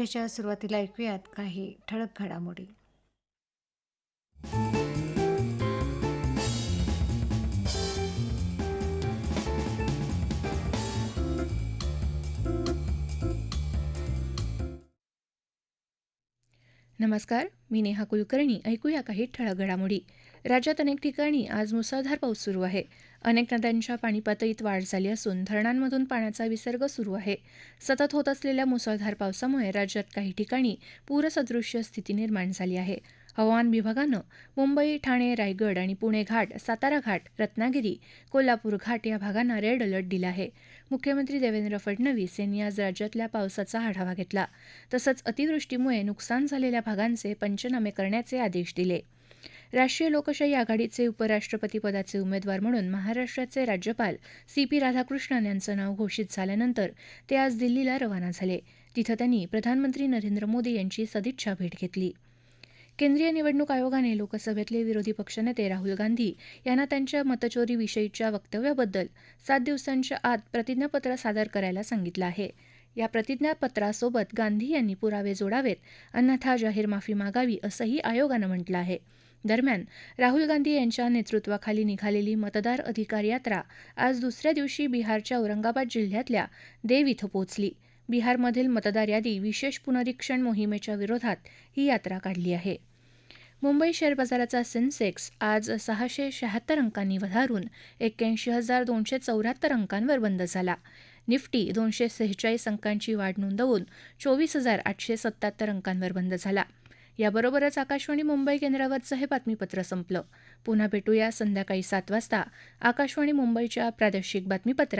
त्याच्या सुरुवातीला ऐकूयात काही ठळक घडामोडी. नमस्कार मी नेहा कुलकर्णी. ऐकूया काही ठळक घडामोडी. राज्यात अनेक ठिकाणी आज मुसळधार पाऊस सुरू आहे. अनेक नद्यांच्या पाणीपातळीत वाढ झाली असून धरणांमधून पाण्याचा विसर्ग सुरू आहे. सतत होत असलेल्या मुसळधार पावसामुळे राज्यात काही ठिकाणी पूरसदृश्य स्थिती निर्माण झाली आहे. हवामान विभागानं मुंबई ठाणे रायगड आणि पुणे घाट सातारा घाट रत्नागिरी कोल्हापूर घाट या भागांना रेड अलर्ट दिला आहे. मुख्यमंत्री देवेंद्र फडणवीस यांनी आज राज्यातल्या पावसाचा आढावा घेतला. तसंच अतिवृष्टीमुळे नुकसान झालेल्या भागांचे पंचनामे करण्याचे आदेश दिले. राष्ट्रीय लोकशाही आघाडीचे उपराष्ट्रपतीपदाचे उमेदवार म्हणून महाराष्ट्राचे राज्यपाल सी पी राधाकृष्णन यांचं नाव घोषित झाल्यानंतर ते आज दिल्लीला रवाना झाले. तिथं त्यांनी प्रधानमंत्री नरेंद्र मोदी यांची सदिच्छा भेट घेतली. केंद्रीय निवडणूक आयोगाने लोकसभेतले विरोधी पक्षनेते राहुल गांधी यांना त्यांच्या मतचोरीविषयीच्या वक्तव्याबद्दल सात दिवसांच्या आत प्रतिज्ञापत्र सादर करायला सांगितलं आहे. या प्रतिज्ञापत्रासोबत गांधी यांनी पुरावे जोडावेत अन्यथा जाहीर माफी मागावी असंही आयोगानं म्हटलं आहे. दरम्यान राहुल गांधी यांच्या नेतृत्वाखाली निघालेली मतदार अधिकार यात्रा आज दुसऱ्या दिवशी बिहारच्या औरंगाबाद जिल्ह्यातल्या देव इथं पोहोचली. बिहारमधील मतदार यादी विशेष पुनरीक्षण मोहिमेच्या विरोधात ही यात्रा काढली आहे. मुंबई शेअर बाजाराचा सेन्सेक्स आज सहाशे शहात्तर अंकांनी वधारून एक्क्याऐंशी हजार दोनशे चौऱ्याहत्तर अंकांवर बंद झाला. निफ्टी दोनशे सेहेचाळीस अंकांची वाढ नोंदवून चोवीस हजार आठशे सत्याहत्तर अंकांवर बंद झाला. याबरोबरच आकाशवाणी मुंबई केंद्रावरचं हे बातमीपत्र संपलं. पुन्हा भेटूया संध्याकाळी सात वाजता. आकाशवाणी मुंबईच्या प्रादेशिक बातमीपत्रात.